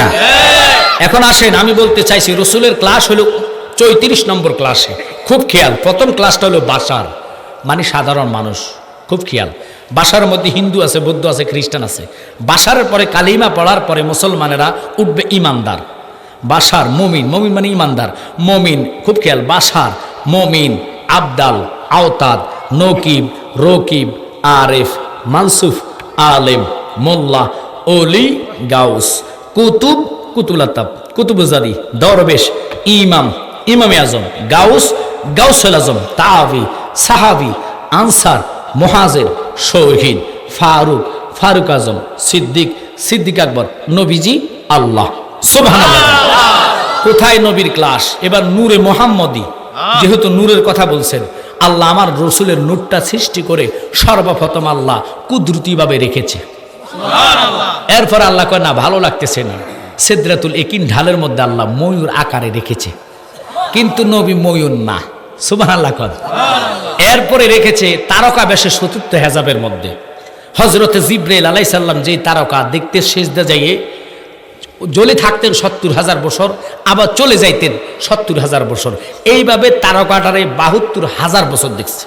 না। এখন আসেন, আমি বলতে চাইছি, রসুলের ক্লাস হলো চৌত্রিশ নম্বর ক্লাসে। খুব খেয়াল, প্রথম ক্লাসটা হলো বাসার মানে সাধারণ মানুষ, খুব খেয়াল। বাসার মধ্যে হিন্দু আছে, বৌদ্ধ আছে, খ্রিস্টান আছে। বাসার পরে কালিমা পড়ার পরে মুসলমানেরা উঠবে ইমানদার। বাসার মমিন মমিন মানে ইমানদার। মমিন, খুব খেয়াল, বাসার মমিন, আবদাল, আওতাদ, নকিব, রকিব, আরেফ, মানসুফ, আলেম, মোল্লা অলি গাউস। কুতুব কুতুলাতাব কুতুবজারি দরবেশ ইমাম ইমামে আজম গাউস গাউসুল আজম তাবি সাহাবি আনসার মহাজের শহীদ ফারুক ফারুক আজম সিদ্দিক সিদ্দিক আকবর নবীজি আল্লাহ। কোথায় নবীর ক্লাস? এবার নূরে মোহাম্মদী যেহেতু নূরের কথা বলছেন আল্লাহ আমার রসুলের নূরটা সৃষ্টি করে সর্বপ্রথম আল্লাহ কুদরতিভাবে রেখেছে। এরপর আল্লাহ কয় না ভালো লাগতেছে না। সেদ্রাতুল একিন ঢালের মধ্যে আল্লাহ ময়ূর আকারে রেখেছে। কিন্তু নবী ময়ূর না। সুবাহ আল্লাহ কন এরপরে রেখেছে তারকা বেশে চতুর্থ হেজাবের মধ্যে। হজরতে জিব্রাইল আলাই সাল্লাম যেই তারকা দেখতে সেজদা যাইয়ে জ্বলে থাকতেন সত্তর হাজার বছর, আবার চলে যাইতেন সত্তর হাজার বছর। এইভাবে তারকাটারে বাহাত্তর হাজার বছর দেখছে।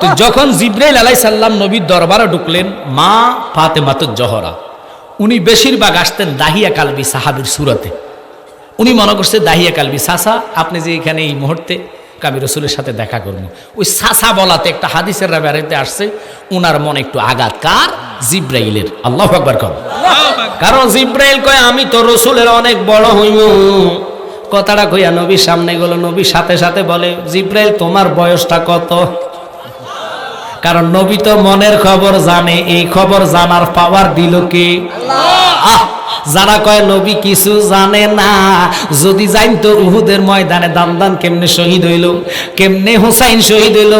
তো যখন জিব্রাইল আলাই সাল্লাম নবীর দরবারে ঢুকলেন, মা ফাতে মাতুর জহরা। উনি বেশিরভাগ আসতেন দাহিয়া কালবি সাহাবির সুরতে। উনি মনে করছে, দাহিয়া কালবি সাসা, আপনি যে এখানে এই মুহূর্তে কাবি রসুলের সাথে দেখা করব ওই সাসা বলাতে একটা হাদিসের বেড়াতে আসছে, উনার মনে একটু আঘাত। কার? জিব্রাইলের। আল্লাহ আকবার কম কারণ জিব্রাইল কয় আমি তো রসুলের অনেক বড় হইম। কথাটা কইয়া নবীর সামনে গেল নবীর সাথে সাথে বলে জিব্রাইল তোমার বয়সটা কত? কারণ নবী তো মনের খবর জানে এই খবর জানার পাওয়ার দিল কে? আহ! যারা কয়, নবী কিছু জানে না? যদি জানতো উহুদের ময়দানে দান কেমনে শহীদ হইল, কেমনে হুসাইন শহীদ হইল,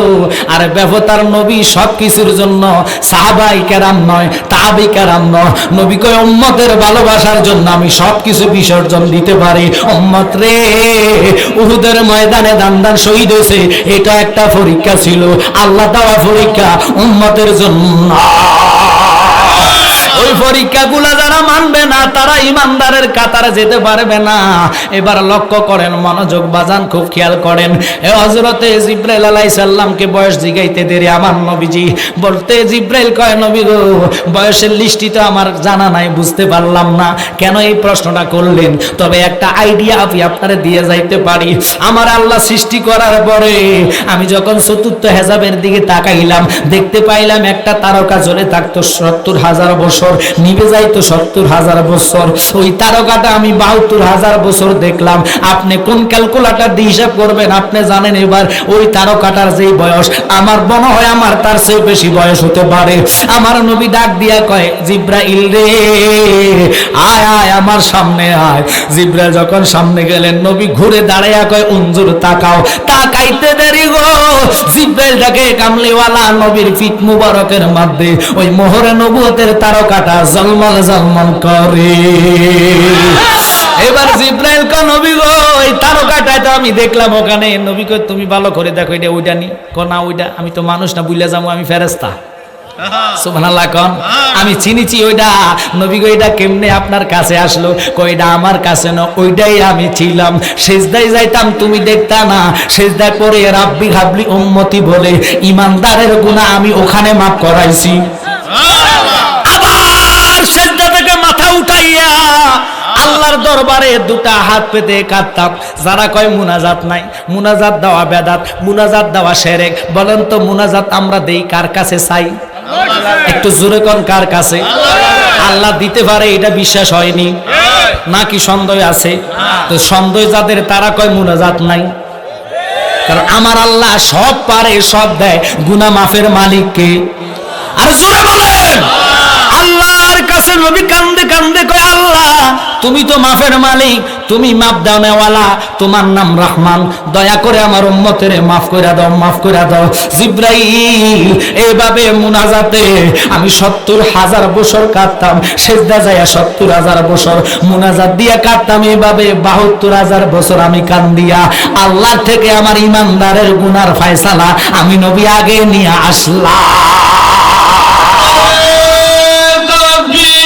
আর ব্যবতার নবী সব কিছুর জন্য সাহাবাই কেরাম নয় তাবি কেরাম নয়। নবী কয়, উম্মতের ভালোবাসার জন্য আমি সব কিছু বিসর্জন দিতে পারি। উম্মত রে, উহুদের ময়দানে দান দান শহীদ হয়েছে, এটা একটা পরীক্ষা ছিল, আল্লাহ দেওয়া পরীক্ষা উম্মতের জন্য। ওই পরীক্ষাগুলা যারা মানবে না, তারা ইমানদারের কাতারে যেতে পারবে না। এবার লক্ষ্য করেন, মনোযোগ বাজান, খুব খেয়াল করেন। এ হজরতে জিব্রাইল আলাই সাল্লামকে বয়স জিগাইতে দেরি, আমার নবীজি বলতে, জিব্রাইল, কয় নবী গো, বয়সের লিস্টি তো আমার জানা নাই, বুঝতে পারলাম না। কেন এই প্রশ্নটা করলেন? তবে একটা আইডিয়া আমি আপনারে দিয়ে যাইতে পারি। আমার আল্লাহ সৃষ্টি করার পরে আমি যখন চতুর্থ হেজাবের দিকে তাকাইলাম, দেখতে পাইলাম একটা তারকা জ্বলে থাকতো সত্তর হাজার বছর। নিভে যাইতো সত্তর হাজার বছর। ওই তারকাটা আমি বাহাত্তর হাজার বছর দেখলাম। আপনি কোন ক্যালকুলেটার দিয়ে হিসাব করবেন? আপনি জানেন এবার ওই তারকাটার যেই বয়স, আমার মনে হয় আমার তার চেয়ে বেশি বয়স হতে পারে। আমার নবী ডাক দিয়া কয়, জিব্রাইল রে, আয় আয় আমার সামনে আয়। জিব্রাইল যখন সামনে গেলেন, নবী ঘুরে দাঁড়াইয়া কয় উঞ্জুর তাকাও। তাকাইতে দেরি গো। জিব্রাইল ডাকে কামলিওয়ালা নবীর ফিট মুবারকের মধ্যে, ওই মোহরে নবুয়তের তারকাটা জলমল জলমল করে। এবার জিব্রাইল নবী গো, এই তারকাটা তো আমি দেখলাম ওখানে। নবী কই তুমি ভালো করে দেখো, এটা ওইটা নি। ওইটা আমি তো মানুষ না বুঝলে যাব আমি ফেরেস্তা সুবহানাল্লাহ আমি চিনিছি ওইটা। নবী এটা কেমনে আপনার কাছে আসলো? কইটা আমার কাছে না, ওইটাই আমি ছিলাম। সেজদাই যাইতাম, তুমি দেখতা না। সেজদা করে রাব্বি হাবলি উম্মতি বলে, ইমানদারের গুনাহ আমি ওখানে মাফ করাইছি। উঠাইয়া আল্লাহর দরবারে দুটা হাত পেতে কাঁদতাম। যারা কয়, মুনাজাত নাই, মুনাজাত দেওয়া বেদাত, মুনাজাত দেওয়া সেরেক। বলেন তো, মুনাজাত আমরা দেই কার কাছে চাই? একটু জোরে কোন, কার কাছে? আল্লাহ দিতে পারে, এটা বিশ্বাস হয়নি। নাকি সন্দেহ আছে? তো সন্দেহ যাদের, তারা কয়, মুনাজাত নাই। কারণ আমার আল্লাহ সব পারে, সব দেয়। গুনা মাফের মালিককে আর জোরে বলেন! আল্লাহর কাছে নবী কান্দে কান্দে কয়, আল্লাহ, তুমি তো মাফের মালিক, তুমি মাফ দাও নেওয়ালা, তোমার নাম রহমান, দয়া করে আমার উম্মতের মাফ করে দাও, মাফ করে দাও। জিব্রাইল এইভাবে মুনাজাতে আমি সত্তর হাজার বছর কাটতাম, সেজদা যাইয়া সত্তর হাজার বছর মুনাজাত দিয়া কাটতাম এইভাবে বাহাত্তর হাজার বছর আমি কান্দিয়া, আল্লাহ থেকে আমার ইমানদারের গুনার ফায়সালা আমি নবী আগে নিয়ে আসলাম।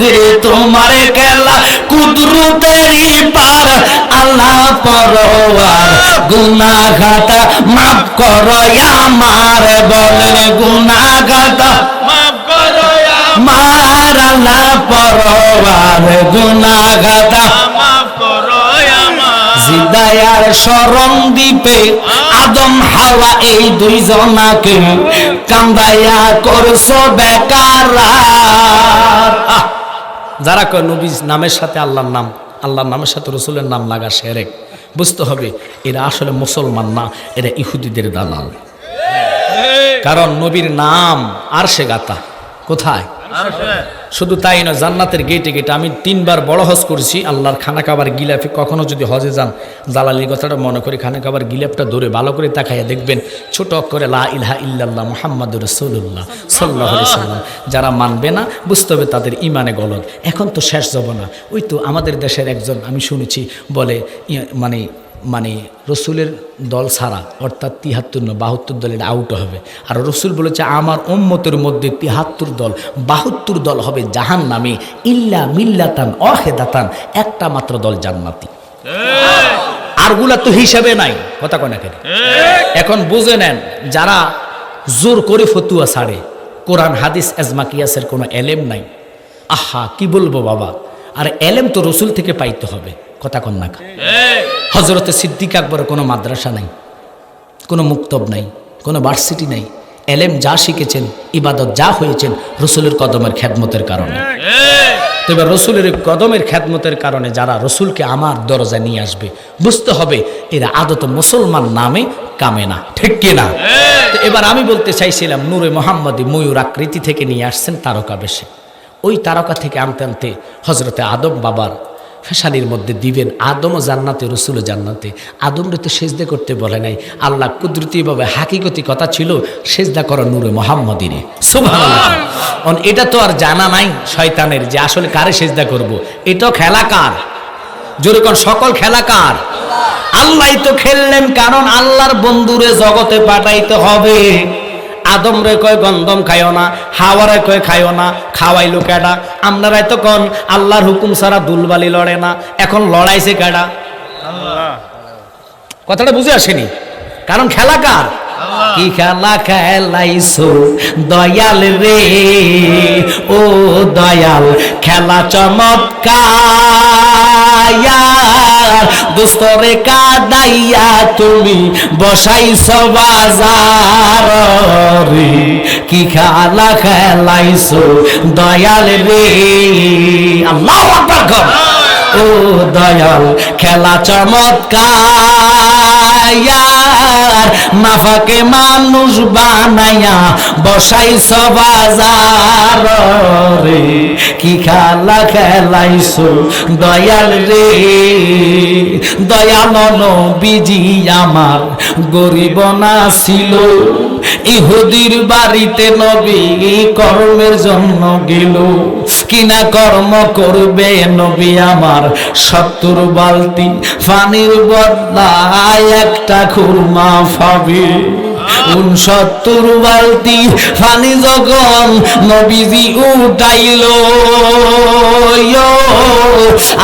বানাও তোমার খেলা কুদরতেরই পার আল্লাহ পরওয়ার গুনাহগাতা মাফ করো আমার বলেন গুনাহগাতা মাফ করো মার আল্লাহ পরওয়ার গুনাহগাতা মাফ জিদায়ার শরণ দ্বীপে আদম হাওয়া এই দুইজনাকে কান্দাইয়া করছ বেকার! যারা কয় নবী নামের সাথে আল্লাহর নাম আল্লাহর নামের সাথে রসুলের নাম লাগা সেরেক বুঝতে হবে এরা আসলে মুসলমান না এরা ইহুদিদের দালাল। কারণ নবীর নাম আর সে গাতা কোথায় শুধু তাই নয়, জান্নাতের গেটে গেটে আমি তিনবার বড় হজ করেছি, আল্লাহর খানা খাবার গিলাফে কখনো যদি হজে যান জালালি কথাটা মনে করি খানা খাবার গিলাপটা ধরে ভালো করে তাকাইয়া দেখবেন, ছোট করে লা ইলহা ইল্লাল্লাহ মোহাম্মদ রসুল্লাহ সাল্লাহ সাল্লাম। যারা মানবে না, বুঝতে হবে তাদের ইমানে গলদ। এখন তো শেষ যাব না ওই তো আমাদের দেশের একজন, আমি শুনেছি, বলে মানে মানে রসুলের দল ছাড়া অর্থাৎ তিহাত্তর না বাহাত্তর দল এটা আউট হবে। আর রসুল বলেছে আমার উম্মতের মধ্যে তিহাত্তর দল বাহাত্তর দল হবে জাহান নামে ইল্লা মিল্লাতান অহেদাতান একটা মাত্র দল জান্নাতি। আরগুলা তো হিসাবে নাই কথা কয় কেন? এখন বুঝে নেন যারা জোর করে ফতুয়া ছাড়ে কোরআন হাদিস এজমা কিয়াসের কোনো এলেম নাই। আহা কি বলব বাবা? আর এলেম তো রসুল থেকে পাইতে হবে কথা কন না হজরতে সিদ্দিক আকবরের কোনো মাদ্রাসা নাই, কোনো মুক্তব নাই, কোনো ভার্সিটি নাই। এলেম যা শিখেছেন, ইবাদত যা হয়েছেন, রসুলের কদমের খ্যাতমতের কারণে। তো এবার রসুলের কদমের খ্যাতমতের কারণে যারা রসুলকে আমার দরজায় নিয়ে আসবে, বুঝতে হবে এরা আদত মুসলমান নামে কামে না। ঠিক কিনা এবার আমি বলতে চাইছিলাম, নূরে মোহাম্মদী ময়ূর আকৃতি থেকে নিয়ে আসছেন তারকা বেশে। ওই তারকা থেকে আনতে আনতে হজরতে আদম বাবার ফেসানির মধ্যে দিবেন, আদমও জান্নাতে, রসুলও জান্নাতে। আদমরে তো সেজদে করতে বলে নাই। আল্লাহ কুদরতিভাবে হাকিগতি কথা ছিল, সেজদা করো নূরে মোহাম্মদিনে অন এটা তো আর জানা নাই শয়তানের যে আসলে কারে সেজদা করব। এটাও খেলা কার? জোরে কোন, সকল খেলা কার? আল্লাহ তো খেললেন, কারণ আল্লাহর বন্ধুরে জগতে পাঠাইতে হবে। আদম রে কয় গন্ধম খাইও না হাওয়ারে কয় খাইও না খাওয়াইলো কেডা? আপনারাই তো কন আল্লাহর হুকুম সারা দুলবালি লড়ে না এখন লড়াইছে কেডা? কথাটা বুঝে আসেনি? কারণ খেলা কার? কি খেলা খেলাইছো দয়াল রে? ও দয়াল খেলা চমৎকার। দুস্তরে কাদাইয়া তুমি বসাইছো বাজার কি খেলা খেলাইছো দয়াল রে। আল্লাহ আকবার। ও দয়াল, খেলা চমৎকার। নাফাকে মানুষ বানাইয়া বসাইছ বাজার রে। কি খেলা খেলাইছো দয়াল রে। দয়াল বিজি আমার গরিব না ছিল। ইহুদির বাড়িতে নবী কর্মের জন্য গেল। কিনা কর্ম করবে নবী আমার? সত্তর বালতি পানির বদলা একটা খুরমা পাবে উনসত্তর বালতি পানি যখন নবীজি উঠাইল।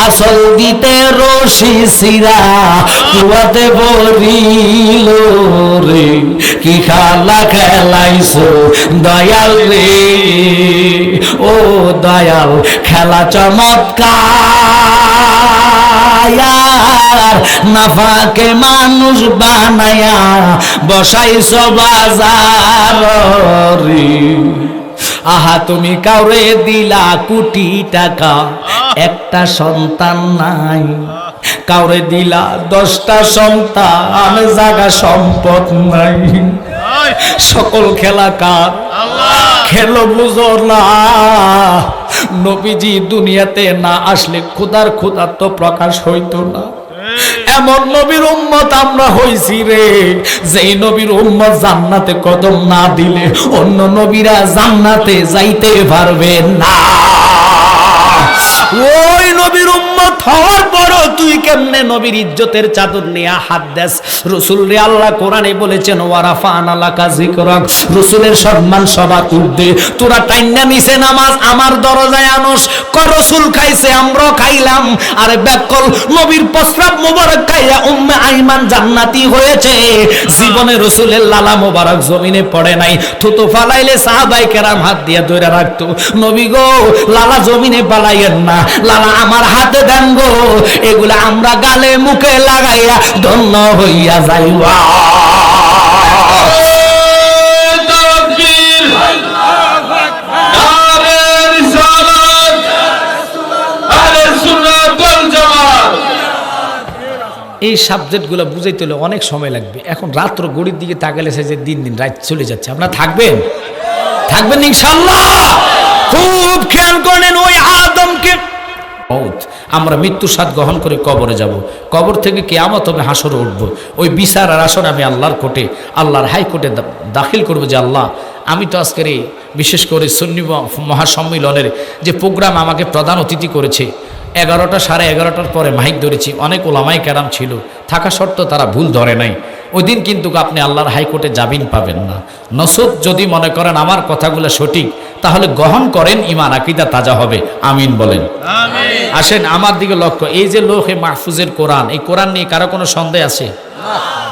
আসল দিতে রশি সিরা কুয়াতে বলিল রে। কি খালা খেলাইছো দয়াল রে। ও দয়াল, খেলা চমৎকার। নাফাকে মানুষ বানায়া বসাইছ বাজার আহা, তুমি কাউরে দিলা কোটি টাকা, একটা সন্তান নাই। কাউরে দিলা দশটা সন্তান, জাগা সম্পদ নাই। সকল খেলা কার? খেলো বুঝো না। নবীজি দুনিয়াতে না আসলে খুদার খুদার তো প্রকাশ হইতো না। এমন নবীর উম্মত আমরা হইছি রে, যেই নবীর উম্মত জান্নাতে কদম না দিলে অন্য নবীরা জান্নাতে যাইতে পারবে না। ওই নবীর উম্মত হওয়ার পরও তুই কেমনে নবীর ইজ্জতের চাদর নিয়ে হাত দেস? রসুল রে আল্লাহ কোরআনে বলেছেন আনালাকা জিকরাক রসুলের সম্মান সবার তোরা নিছে নামাজ, আমার দরজায় আনস। খাইছে খাইলাম। আরে ব্যাকল, নবীর প্রস্রাব মোবারক খাইয়া উম্মে আইমান জান্নাতি হয়েছে। জীবনে রসুলের লালা মোবারক জমিনে পড়ে নাই। থুতু ফালাইলে সাহাবাই কেরাম হাত দিয়ে ধরে রাখতো। নবী গো, লালা জমিনে পালাইয়েন না। লালা আমার হাতে দেন গো, এগুলা আমরা গালে মুখে লাগাইয়া ধন্য হইয়া সুন্নাত এই সাবজেক্টগুলো বুঝাইতে হলে অনেক সময় লাগবে। এখন রাত্র গড়ির দিকে তাকালে সে যে দিন দিন রাত চলে যাচ্ছে। আপনারা থাকবেন? থাকবেন ইনশাল্লাহ। খুব খেয়াল করেন ওই মৌত। আমরা মৃত্যুর স্বাদ গ্রহণ করে কবরে যাব। কবর থেকে কেয়ামত হবে হাসরে উঠব। ওই বিচার আর আসরে আমি আল্লাহর কোর্টে, আল্লাহর হাইকোর্টে দা- দাখিল করব যে আল্লাহ, আমি তো আজকের এই বিশেষ করে সন্নি মহাসম্মিলনের যে প্রোগ্রাম আমাকে প্রধান অতিথি করেছে, এগারোটা সাড়ে এগারোটার পরে মাইক ধরেছি, অনেক ওলামাই ক্যারাম ছিল। থাকা সত্ত্বেও তারা ভুল ধরে নাই। ওই দিন কিন্তু আপনি আল্লাহর হাইকোর্টে জামিন পাবেন না। নসুদ যদি মনে করেন আমার কথাগুলো সঠিক তাহলে গ্রহণ করেন ইমান আকিদা তাজা হবে। আমিন বলেন। আসেন আমার দিকে লক্ষ্য। এই যে লোক এই মাহফুজের কোরআন এই কোরআন নিয়ে কারও কোনো সন্দেহ আছে?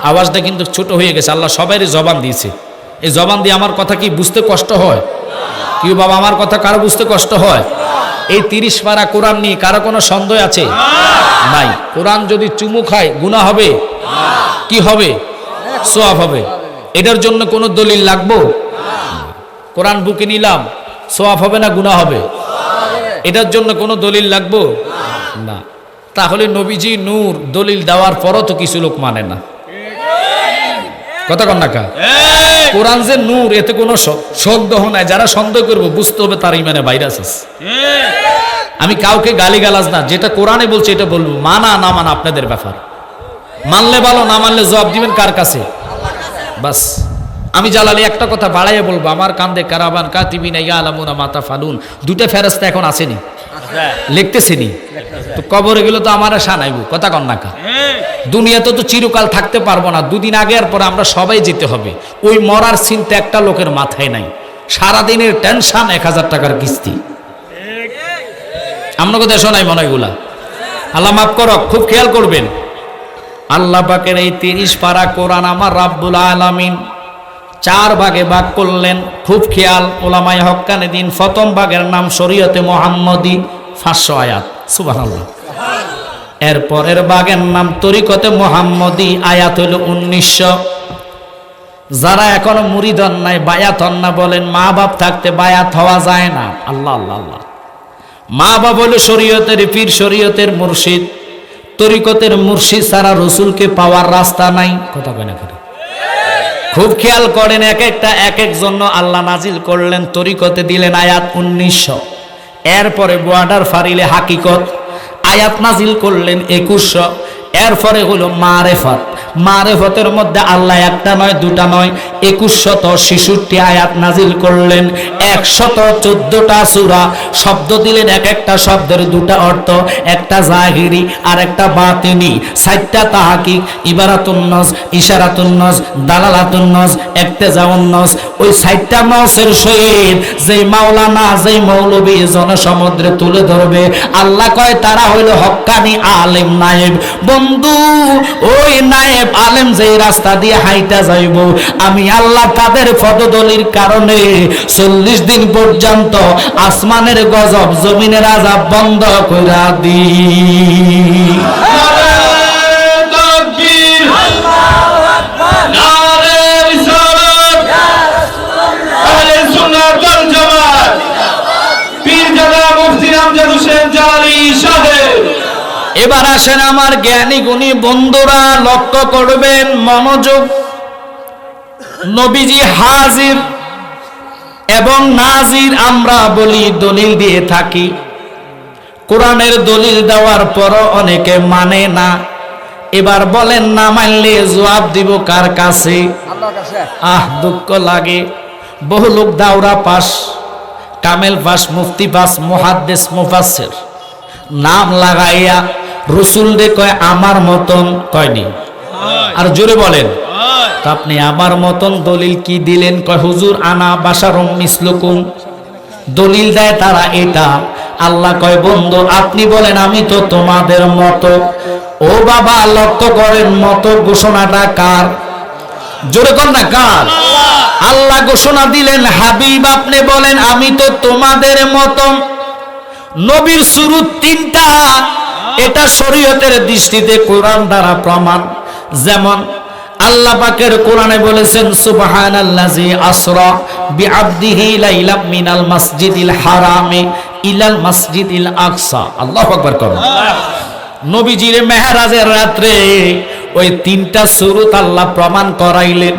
আওয়াজটা কিন্তু ছোট হয়ে গেছে আল্লাহ সবাইরে জবান দিয়েছে। এই জবান দিয়ে আমার কথা কি বুঝতে কষ্ট হয়? কি বাবা আমার কথা কারও বুঝতে কষ্ট হয়? এই তিরিশ পারা কোরআন নিয়ে কারও কোনো সন্দেহ আছে? নাই। কোরআন যদি চুমু খায় গুণা হবে? কি হবে? সোয়াব হবে। এটার জন্য কোনো দলিল লাগবো? কোরআন বুকে নিলাম সোয়াব হবে না গুণা হবে? এটার জন্য কোনো দলিল লাগবো? না। তাহলে নবীজি নূর দলিল দেওয়ার পরও তো কিছু লোক মানে না। কথা কন কোরআন যে নূর এতে কোনো সন্দেহ নাই। যারা সন্দেহ করব বুঝতে হবে তার ইমানে ভাইরাস আছে। আমি কাউকে গালি গালাজ না যেটা কোরআনে বলছে এটা বলব। মানা না মানা আপনাদের ব্যাপার। মানলে ভালো, না মানলে জবাব দিবেন কার কাছে? বাস, আমি জালালি একটা কথা বাড়াইয়ে বলব, আমার কান্দে কারাবান কাতিবিনা ইয়া আলামুনা মাতা ফালুন দুটা ফেরস্তা এখন আসেনি। লিখতেছেনি। তো কবরে গেলে তো আমার আশা নাইব কথা কন না কা এই দুনিয়াতে তো চিরকাল থাকতে পারব না, দুদিন আগে আর পরে আমরা সবাই যেতে হবে। ওই মরার চিন্তা একটা লোকের মাথায় নাই। সারাদিনের টেনশন এক হাজার টাকার কিস্তি। আপনাকে দেশ নাই মনে এগুলা। আল্লাহ মাফ করক, খুব খেয়াল করবেন। আল্লাহ পাকের এই তিরিশ পারা কোরআন আমার রাব্বুল আলামিন চার ভাগে ভাগ করলেন। খুব খেয়াল ওলামাই হক্কানে দিন, প্রথম ভাগের নাম শরীয়তে মোহাম্মদী, পাঁচশো আয়াত। সুবাহ এর পরের বাগের নাম তরিকতে মোহাম্মদী, আয়াত হইল উনিশশো। যারা এখনও মুরিদন নাই, বায়াত হন না বলেন, মা বাপ থাকতে বায়াত হওয়া যায় না। আল্লাহ আল্লাহ আল্লাহ। মা বাপ হলো শরীয়তের পীর, শরীয়তের মুর্শিদ। তরিকতের মুর্শিদ সারা রসুলকে পাওয়ার রাস্তা নাই। কথা কয় না করে খুব খেয়াল করেন এক একটা, এক এক জন্য আল্লাহ নাজিল করলেন, তরিকতে দিলেন আয়াত উনিশশো। এরপরে বর্ডার ফারিলে হাকিকত, আয়াত নাজিল করলেন একুশশো। এরপরে হলো মারেফত। মারেফতের মধ্যে আল্লাহ একটা নয়, দুটা নয় একুশ শত শিশুটি আয়াত নাজিল করলেন। একশত চোদ্দটা সুরা, শব্দ দিলেন এক একটা শব্দের দুটা অর্থ, একটা জাহিরি আর একটা বাতিনি। সাতটা তাহাকিক ইবারাতুন্নস ইশারাতুন্নস দালালাতুন্নস একতেজাউন্নস ওই সাতটা নসের সহিত যেই মাওলানা, যেই মৌলবী জনসমুদ্রে তুলে ধরবে, আল্লাহ কয়, তারা হইল হক্কানি আলেম নায়েব। বন্ধু, ওই নায়েব আলেম যেই রাস্তা দিয়ে হাইটা যাইব, আমি আল্লাহ তাদের পদদলির কারণে চল্লিশ দিন পর্যন্ত আসমানের গজব, জমিনের আজাব বন্ধ কইরা দি এবার আসেন আমার জ্ঞানী গুণী বন্ধুরা লক্ষ্য করবেন মনোযোগ নবীজি হাজির এবং নাজির আমরা বলি দলিল দিয়ে থাকি। কোরআনের দলিল দেওয়ার পরও অনেকে মানে না। এবার বলেন না মানলে জবাব দিব কার কাছে? আহ দুঃখ লাগে। বহু লোক দাওরা পাস কামেল পাস মুফতি পাস মুহাদ্দেস মুফাসসির। নাম লাগাইয়া রসুল রে কয় আমার মতন কয়নি। আর জোরে বলেন। তো আপনি আমার মতন দলিল কি দিলেন? কয় হুজুর আনা বাসারম মিসলুকুম। দলিল দেয় তারা এটা। আল্লাহ কয় বন্ধু আপনি বলেন আমি তো তোমাদের মতো। ও বাবা লক্ষ্য করেন মতো ঘোষণাটা কার? জোরে কর না কার? আল্লাহ। ঘোষণা দিলেন হাবিব আপনি বলেন আমি তো তোমাদের মতন নবীর শুরু তিনটা। এটা শরীয়তের দৃষ্টিতে কোরআন দ্বারা প্রমাণ। যেমন আল্লাহ পাকের কোরআনে বলেছেন সুবহানাল্লাজি আসরা বিআবদিহি লাইলা মিনাল মাসজিদিল হারামে ইলাল মাসজিদিল আকসা। আল্লাহু আকবার করুন নবীজির মেহরাজের রাত্রে ওই তিনটা সুরত আল্লাহ প্রমাণ করাইলেন।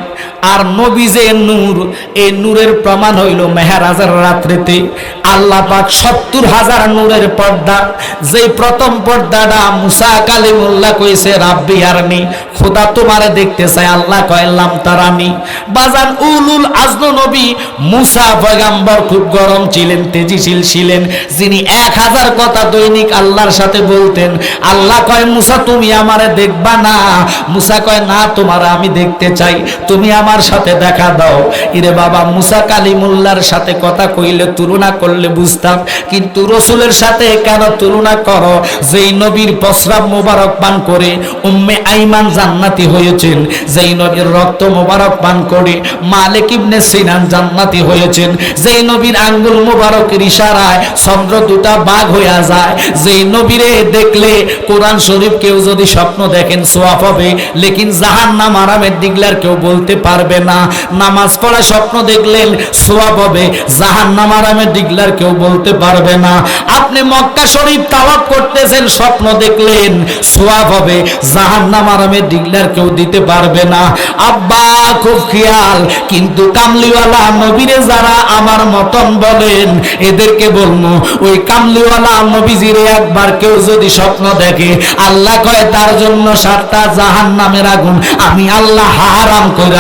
আর নবী যে নূর এই নূরের প্রমাণ হইল মেহরাজের রাত্রিতে। আল্লাহ পাক সত্তর হাজার নূরের পর্দা, যেই প্রথম পর্দাটা মুসা কালিমুল্লাহ কইছে, রাব্বি আরনি, খোদা তোমারে দেখতে চাই, আল্লাহ কয়লাম তারানি। বাজান উলুল আজনু নবী মুসা পয়গাম্বর খুব গরম ছিলেন, তেজিশীল ছিলেন, যিনি এক হাজার কথা দৈনিক আল্লাহর সাথে বলতেন, আল্লাহ কয়, মুসা তুমি আমারে দেখবা না? মুসা কয়, না তোমার আমি দেখতে চাই, তুমি আমার সাথে দেখা দাও। ইরে বাবা, মুসা কালিমুল্লার সাথে কথা কইলে তুলনা করলে বুঝতাম। কিন্তু রসুলের সাথে কেন তুলনা করো? যেই নবীর প্রস্রাব মোবারক পান করে উম্মে আইমান জান্নাতি হয়েছেন। যেই নবীর রক্ত মোবারক পান করে মালিক ইবনে সিনান জান্নাতি হয়েছেন। যেই নবীর আঙ্গুল মোবারকের ইশারায় চন্দ্র দুটা বাঘ হইয়া যায়। যেই নবীরে দেখলে কোরআন শরীফ কেউ যদি স্বপ্ন দেখেন সোয়াফ হবে। লেকিন জাহান্নাম আরামের দিগলার কেউ বলতে পারবে না। নামাজ পড়া স্বপ্ন দেখলেন, সোয়াব হবে। জাহান নাম আরামের দিগলার কেউ বলতে পারবে না। আপনি মক্কা শরীফ তাওয়াব করতেছেন, স্বপ্ন দেখলেন, সোয়াব হবে। জাহান নাম আরামের দিগলার কেউ দিতে পারবে না। আব্বা, খুব খেয়াল, কিন্তু কামলিওয়ালা নবীরে যারা আমার মতন বলেন, এদেরকে বলব, ওই কামলিওয়ালা নবীজিরে একবার কেউ যদি স্বপ্ন দেখে, আল্লাহ কয়, তার জন্য সাতটা জাহান নামের আগুন, আমি আল্লাহ হারাম করে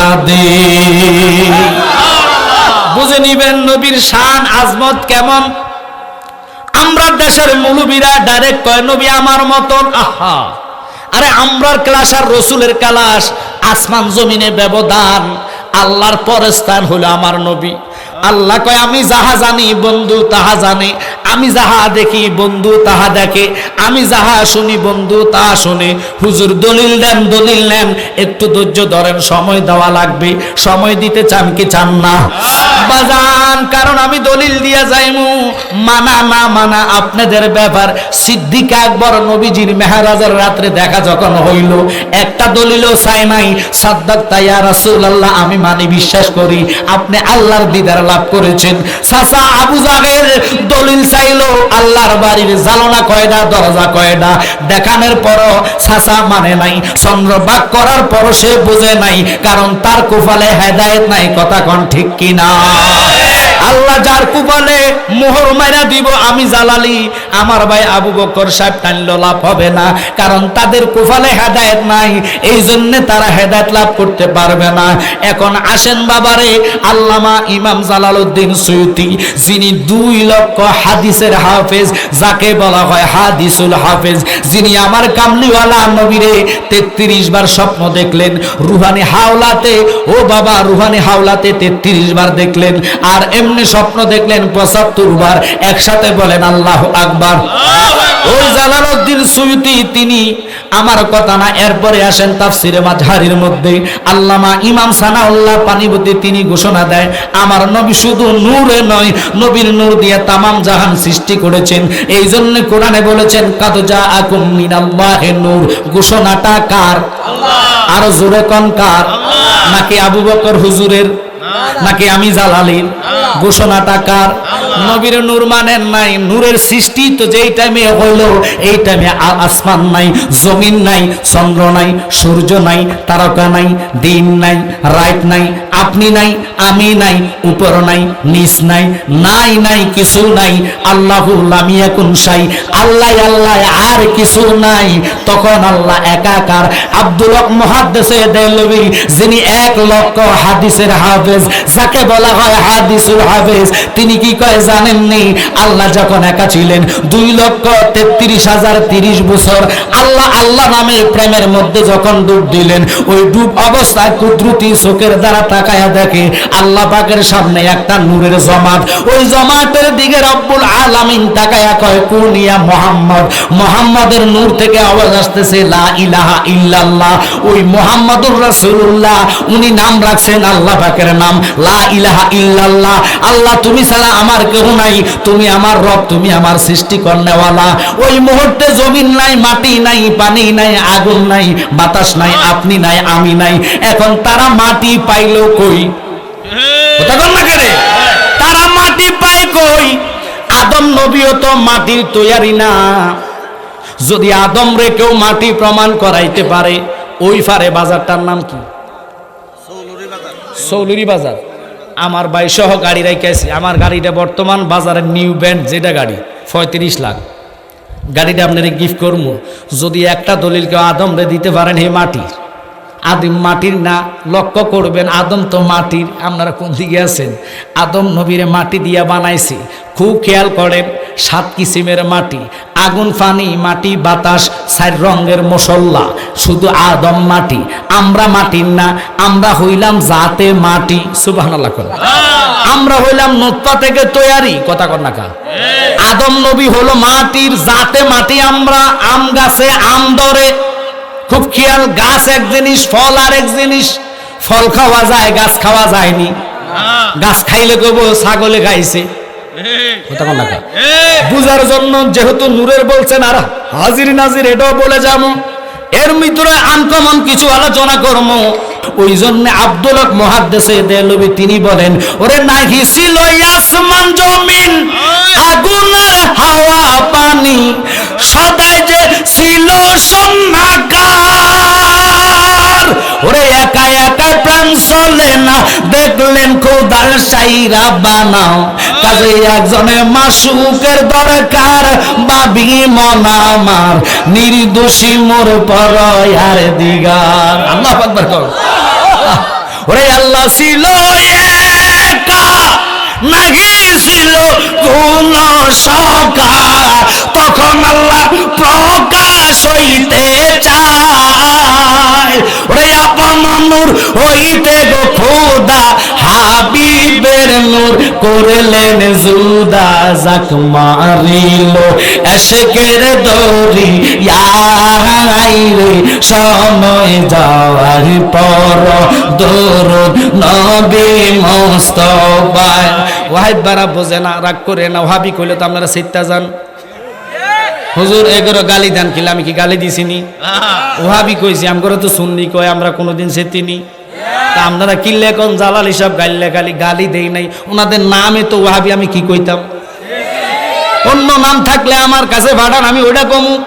বুঝে নিবেন নবীর শান, আজমত কেমন? আমরা দেশের মুলুবিরা ডাইরেক্ট কয়, নবী আমার মতন। আহা। আরে আমরার ক্লাস আর রসুলের ক্লাস আসমান জমিনে ব্যবধান। আল্লাহর পরে স্থান হলো আমার নবী। আল্লাহ কয়, আমি যাহা জানি বন্ধু, তাহা জানে। আমি যাহা দেখি বন্ধু তাহা দেখে আমি যাহা শুনি বন্ধু তাহা শুনে। হুজুর দলিল দেন দলিল নেন একটু ধৈর্য ধরেন সময় দেওয়া লাগবে। সময় দিতে চান কি চান না? বাজান কারণ আমি দলিল দিয়া যাইমু। মানা না মানা আপনাদের ব্যাপার। সিদ্দিক আকবর নবীজির মেহারাজের রাত্রে দেখা যখন হইল একটা দলিলও চাই নাই। সাদ্দাক তাইয়া রাসূলুল্লাহ আমি মানি বিশ্বাস করি আপনি আল্লাহর দিদার লাভ করেছেন। সাসা আবু জাহের দলিল চাইলো, আল্লাহর বাড়ির জালনা কয়টা দরজা কয়টা দেখানোর পরও সাসা মানে নাই চন্দ্রবাক করার পর সে বুঝে নাই, কারণ তার কুফালে হেদায়েত নাই, কথা কন ঠিক কিনা? আল্লাহ যার কুফালে মোহর মাইরা দিব, আমি জালালি। আমার ভাই আবু বকর সাহেব টানল লাভ হবে না, কারণ তাদের কুফালে হেদায়েত নাই, এই জন্য তারা হেদায়েত লাভ করতে পারবে না। এখন আসেন বাবারে, আল্লামা ইমাম জালালউদ্দিন সৈয়দি যিনি দুই লক্ষ হাদিসের হাফেজ, যাকে বলা হয় হাদিসুল হাফেজ, যিনি আমার কামলিওয়ালা নবীরে তেত্রিশ বার স্বপ্ন দেখলেন, রুহানি হাওলাতে, ও বাবা, রুহানি হাওলাতে তেত্রিশ বার দেখলেন, আর এমনি স্বপ্ন দেখলেন পঁচাত্তর বার একসাথে বলেন আল্লাহ আকবার। ওই জালালউদ্দিন সুয়ুতি তিনি আমার কথা না এরপরে আসেন তাফসিরে মাঝহারির মধ্যে। আল্লামা ইমাম সানাউল্লাহ পানিবতী তিনি ঘোষণা দেয় আমার নবী শুধু নূরে নয় নবীর নূর দিয়ে তামাম জাহান সৃষ্টি করেছেন। এই জন্য কোরআনে বলেছেন কাদ যা আকুম মিনাল্লাহে নূর। ঘোষণাটা কার? আরও জোরে কোন কার? নাকি আবু বকর হুজুরের? নাকি আমি জালালিন? ঘোষণাটা কার? নবীর নূর মানেন নাই নূরের সৃষ্টি তো যেই টাইমে হইল এই টাইমে আসমান নাই জমিন নাই চন্দ্র নাই সূর্য নাই তারকা নাই দিন নাই রাত নাই আপনি নাই, আমি নাই, উপর নাই, নিচ নাই নাই নাই কিছু নাই আল্লাহু কুনসাই আল্লাহ আল্লাহ আর কিছু নাই। তখন আল্লাহ একাকার আব্দুল হক মুহাদ্দিসে দেলবি যিনি এক লক্ষ হাদিসের হাফেজ, যাকে বলা হয় হাদিসুল হাফেজ, তিনি কি কয় জানেননি? আল্লাহ যখন একা ছিলেন, দুই লক্ষ তেত্রিশ হাজার তিরিশ বছর, আল্লাহ আল্লাহ নামে প্রেমের মধ্যে যখন ডুব দিলেন, ওই ডুব অবস্থায় কুদরতি চোখের দ্বারা তাকায়া দেখে আল্লাহ পাকের সামনে একটা নূরের জমাত ওই জমাতের দিকে রব্বুল আলামিন তাকায়া কয় কুনিয়া মোহাম্মদ। মোহাম্মদের নূর থেকে আওয়াজ আসতেছে, লা ইলাহা ইল্লাল্লাহ। ওই মোহাম্মদুর রাসূলুল্লাহ, উনি নাম রাখছেন আল্লাহ পাকের নাম, লা ইলাহা ইল্লাল্লাহ। আল্লাহ, তুমি ছাড়া আমার কেউ নাই। তুমি আমার রব, তুমি আমার সৃষ্টি করনেওয়ালা ওই মুহূর্তে জমিন নাই, মাটি নাই, পানি নাই, আগুন নাই, বাতাস নাই, আপনি নাই, আমি নাই। এখন তারা মাটি পাইলো কই? না কেরে তারা মাটি পায় কই? আদম নবীও তো মাটির তৈয়ারি না। যদি আদম রে কেউ মাটি প্রমাণ করাইতে পারে ওই ফারে বাজারটার নাম কি? সৌলুরি বাজার। আমার ভাই সহ গাড়ি রেখেছি আমার গাড়িটা বর্তমান বাজারের নিউ ব্যান্ড যেটা গাড়ি পঁয়ত্রিশ লাখ। গাড়িটা আপনার গিফট করব যদি একটা দলিল কেউ আদম রে দিতে পারেন হে মাটির। আদিম মাটির না লক্ষ্য করবেন আদম তো মাটির। আপনারা কোন দিকে আছেন? আদম নবীরে মাটি দিয়া বানাইছে। খুব খেয়াল করেন সাত কিসিমের মাটি আগুন পানি মাটি বাতাস চার রঙের মশল্লা শুধু আদম মাটি। আমরা মাটির না আমরা হইলাম জাতে মাটি। সুবাহ আমরা হইলাম নোৎপা থেকে তৈয়ারি কথা কর কা। আদম নবী হলো মাটির জাতে মাটি আমরা আম গাছে আম ধরে। খুব খেয়াল গাছ এক জিনিস ফল আর এক জিনিস। ফল খাওয়া যায় গাছ খাওয়া যায়নি। গাছ খাইলে কব ছাগলে খাইছে কা? বুঝার জন্য যেহেতু নূরের বলছেন আর হাজির নাজির এটাও বলে যাব এর ভিতরে আনকমন কিছু আলোচনা করব ওই জন্য আব্দুল হক মহাদ্দেশে দেলবি তিনি বলেন ওরে নাহি ছিল আসমান জমিন আগুনের হাওয়া পানি সদাই যে ছিল ওরে একা একা প্রাণ চলে না। দেখলেন খোদার সাইরা বানাও। কাজে একজনে মাসুকের দরকার বাবি মনামার নির্দোষী মোর পর আর দিগার। আল্লাহ আকবার কর। ওরে আল্লাহ ছিল একা। নাকি ছিল কোন সকা তখন আল্লাহ প্রকাশ হইতে চায়। ওরে আপন নূর হইতে গো খোদা নূর করলেন জুদা জাক মারিল। এসকের দরি রে সময় যাওয়ার পর দরুদ নবী মোস্তফায়। ওয়াহিদ বারা বোঝে না রাগ করে না ওহাবি কইলে তো আপনারা সিটটা যান। হুজুর এগুলো গালি দেন কিলে আমি কি গালি দিছিনি? ওহাবি কইছি আমগরে তো শুননি কয় আমরা কোনোদিন সেতিনি তা আপনারা কিল্লে কোন জালাল হিসাব গাইলে গালি গালি দেই নাই? ওনাদের নামে তো ওহাবি আমি কি কইতাম? অন্য নাম থাকলে আমার কাছে ভাড়ান, আমি ওইটা কমু।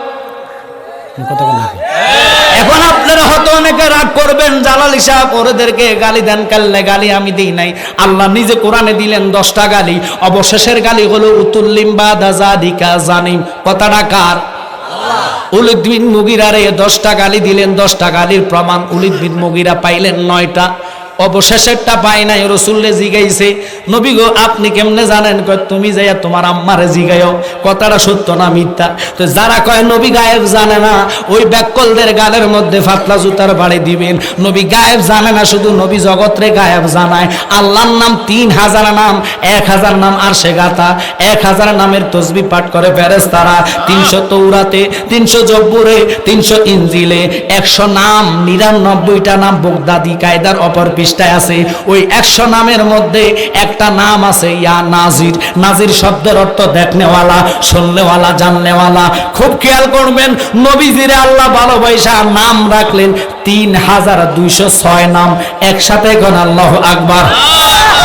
এখন। আপনারা হয়তো অনেকে রাগ করবেন, জালাল হিসাব ওদেরকে গালি দেন কাল্লে গালি আমি দিই নাই। আল্লাহ নিজে কোরআনে দিলেন দশটা গালি, অবশেষের গালি হলো উতুল্লিম্বা দাজাদিকা জানিম। কথাটা কার? উলিদ বিন মুগিরারে দশটা গালি দিলেন দশটা গালির প্রমাণ উলিদ বিন মুগিরা পাইলেন নয়টা। অবশেষেরটা পাই নাই রসুল্লে জিগাইছে। নবী গো, আপনি কেমনে জানেন? কয়, তুমি যাইয়া তোমার আম্মারে জিগাইও কথাটা সত্য না মিথ্যা? তো যারা কয়, নবী গায়েব জানে না, ওই ব্যাককলদের গালের মধ্যে ফাতলা জুতার বাড়ি দিবেন। নবী গায়েব জানে না, শুধু নবী জগৎরে গায়েব জানায়। আল্লাহর নাম তিন হাজার নাম, এক হাজার নাম আর সে গাথা। এক হাজার নামের তসবি পাঠ করে ফেরেস তারা তিনশো তৌরাতে, তিনশো জব্বুরে, তিনশো ইঞ্জিলে একশো নাম, নিরানব্বইটা নাম বগদাদি কায়দার অপর পৃষ্ঠায় আছে, ওই একশো নামের মধ্যে একটা নাম আছে, ইয়া নাজির। নাজির শব্দের অর্থ দেখনেওয়ালা শুননেওয়ালা জাননেওয়ালা খুব খেয়াল করবেন, নবীজিরে আল্লাহ ভালোবাসা নাম রাখলেন তিন হাজার দুইশো ছয় নাম, একসাথে কোন আল্লাহ আকবার।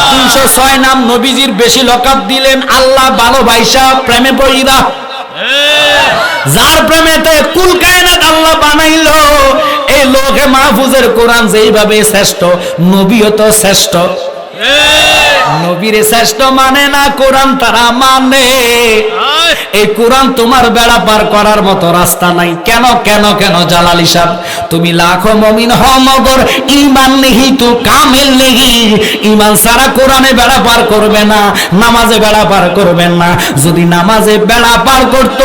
তিনশো ছয় নাম নবীজির বেশি লকাপ দিলেন, আল্লাহ ভালোবাসা প্রেমে পড়িরা যার প্রেমেতে কুল কায়নাত আল্লাহ বানাইলো এই লোকে মাহফুজের কোরআন যেইভাবে শ্রেষ্ঠ নবীও তো শ্রেষ্ঠ। নবীরে শ্রেষ্ঠ মানে না কোরআন তারা মানে। এই কোরআন তোমার বেড়া পার করার মতো রাস্তা নাই। কেন কেন কেন জালালি সাহ তুমি লাখো মমিন হ মগর ইমান নেহি তু কামিল নেহি। ইমান সারা কোরআনে বেড়া পার করবে না নামাজে বেড়া পার করবেন না। যদি নামাজে বেড়া পার করত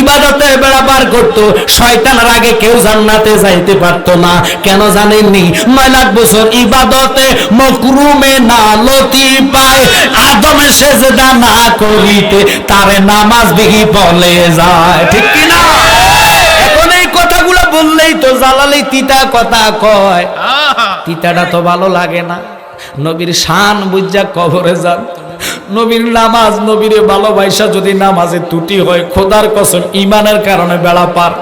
ইবাদতে বেড়া পার করত শয়তানের আগে কেউ জান্নাতে যাইতে পারতো না। কেন জানেননি? নয় লাখ বছর ইবাদতে মকরুমে না লতি পায় আদমে সেজদা না করিতে তারে নামাজ বিহি বলে যায়। ঠিক কি না? এখন এই কথাগুলো বললেই তো জালালি তিতা কথা কয়। তিতাটা তো ভালো লাগে না। নবীর শান বুঝা কবরে যান। নবীর নামাজ নবীরে ভালোবাসা যদি নামাজে ত্রুটি হয় খোদার কসম ইমানের কারণে বেড়া পার।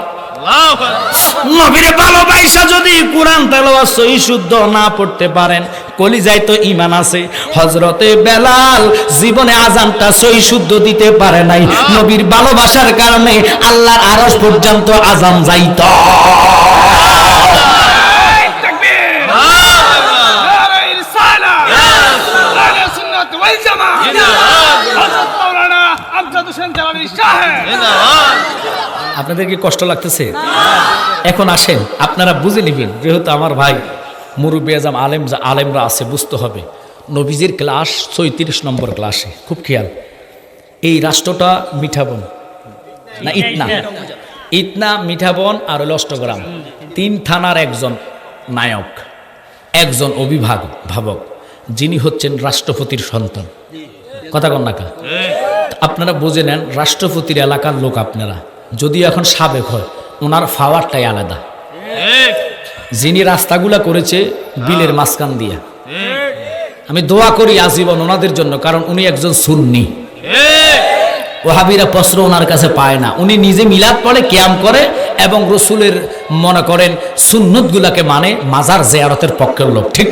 নবীরে ভালোবাসা যদি কোরআন তেলাওয়াত সহি শুদ্ধ না পড়তে পারেন কলিজায় তো ইমান আছে। হজরতে বেলাল জীবনে আজানটা সই শুদ্ধ দিতে পারে নাই। নবীর ভালোবাসার কারণে আল্লাহর আরস পর্যন্ত আজান যাইত। হজরত মৌলানা আমজাদ হোসেন জালালি শাহ। আপনাদের কি কষ্ট লাগতেছে? এখন আসেন, আপনারা বুঝে নেবেন, যেহেতু আমার ভাই মুরুবি আজম আলেম আলেমরা আছে, বুঝতে হবে। নবীজির ক্লাস ছয়ত্রিশ নম্বর ক্লাসে, খুব খেয়াল। এই রাষ্ট্রটা মিঠাবন না, ইতনা। ইতনা মিঠাবন আর লষ্টগ্রাম তিন থানার একজন নায়ক, একজন অভিভাবক, ভাবক, যিনি হচ্ছেন রাষ্ট্রপতির সন্তান। কথা কন্যাকা আপনারা বুঝে নেন, রাষ্ট্রপতির এলাকার লোক আপনারা। যদি এখন সাবেক হয় ওনার ফাওয়ারটাই আলাদা। যিনি রাস্তাগুলা করেছে বিলের মাঝখান দিয়া। আমি দোয়া করি আজীবন ওনাদের জন্য কারণ উনি একজন সুন্নি। ওহাবিরা প্রশ্ন ওনার কাছে পায় না। উনি নিজে মিলাদ পড়ে ক্যাম করে এবং রসুলের মনে করেন সুন্নত গুলাকে মানে মাজার জেয়ারতের পক্ষের লোক। ঠিক?